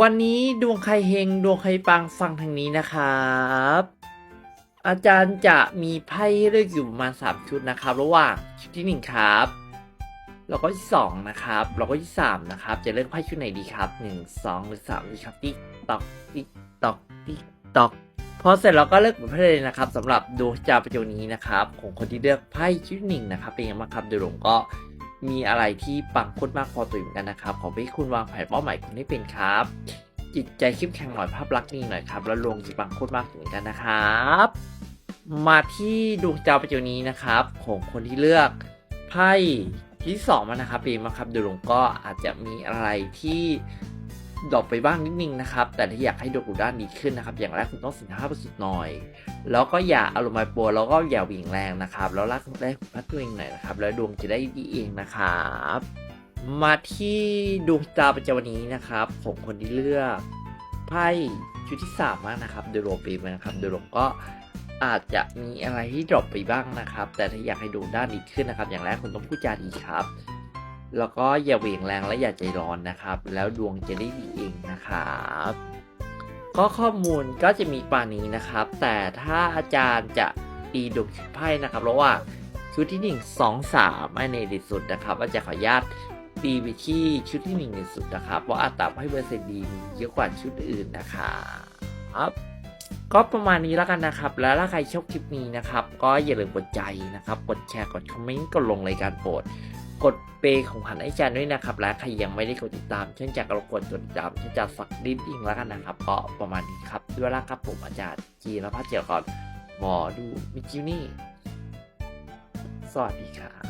วันนี้ดวงใครเฮงดวงใครปังฟังทางนี้นะครับ อาจารย์จะมีไพ่เลือกอยู่ประมาณสามชุดนะครับ ระหว่างชุดที่หนึ่งครับแล้วก็ที่สองนะครับ แล้วก็ที่สามนะครับ จะเลือกไพ่ชุดไหนดีครับหนึ่งสองหรือสามดีครับติ๊กตอกติ๊กตอกติ๊กตอกพอเสร็จเราก็เลือกไพ่เลยนะครับสำหรับดวงจาประโยชน์นี้นะครับ ของคนที่เลือกไพ่ชุดหนึ่งนะครับเป็นยังไงบ้างครับโดยรวมก็ มีอะไรที่ปังพุดมากพอตัวเหมือนกันนะครับ ขอให้คุณวางแผนเป้าหมายคุณให้เป็นครับ จิตใจเข้มแข็งหน่อยภาพลักษณ์ดีหน่อยครับ แล้วลงจะปังพุดมากเหมือนกันนะครับ มาที่ดวงดาวประจุนี้นะครับของคนที่เลือกไพ่ที่สองมานะครับปีมาครับโดยรวมก็อาจจะมีอะไรที่ ดรอปไปบ้างนิดนึงนะครับ แต่ถ้าอยากให้ดวงดูด้านดีขึ้นนะครับ อย่างแรกคุณต้องสินค้าประสุดหน่อย แล้วก็อย่าอารมณ์โปรแล้วก็อย่าวิ่งแรงนะครับ แล้วรักแรกพัดตัวเองหน่อยนะครับ แล้วดวงจะได้ดีเองนะครับ มาที่ดวงตาประจำวันนี้นะครับของคนที่เลือกไพ่ชุดที่สามมากนะครับ โดยรวมปีนะครับ โดยรวมก็อาจจะมีอะไรที่ดรอปไปบ้างนะครับ แต่ถ้าอยากให้ดูด้านดีขึ้นนะครับ อย่างแรกคุณต้องพูดจาดีครับ แล้วก็อย่าเหวี่ยงแรงและอย่าใจร้อนนะครับ แล้วดวงจะได้ดีเองนะครับก็ข้อมูลก็จะมีปานี้นะครับ แต่ถ้าอาจารย์จะตีดวงชุดไพ่นะครับระหว่างชุดที่ 1 2 3ไม่ในดีสุดนะครับอาจารย์ขออนุญาตตีไปที่ชุดที่1ในสุดนะครับเพราะอัตราให้เปอร์เซ็นต์ดีเยอะกว่าชุดอื่นนะครับก็ประมาณนี้แล้วกันนะครับ แล้วถ้าใครชอบคลิปนี้นะครับ ก็อย่าลืมกดใจนะครับ กดแชร์ กดคอมเมนต์ กดลงรายการโปรด กดเปย์ของขันไอจันด้วยนะครับ และใครยังไม่ได้กดติดตาม เช่นจากกรกดกดติดตามเช่นจากสักดิ้นอิงแล้วกันนะครับก็ประมาณนี้ครับด้วยละครับผมอาจารย์จีนพัฒน์เจียรกรหมอดูมิจิวนี่สวัสดีครับ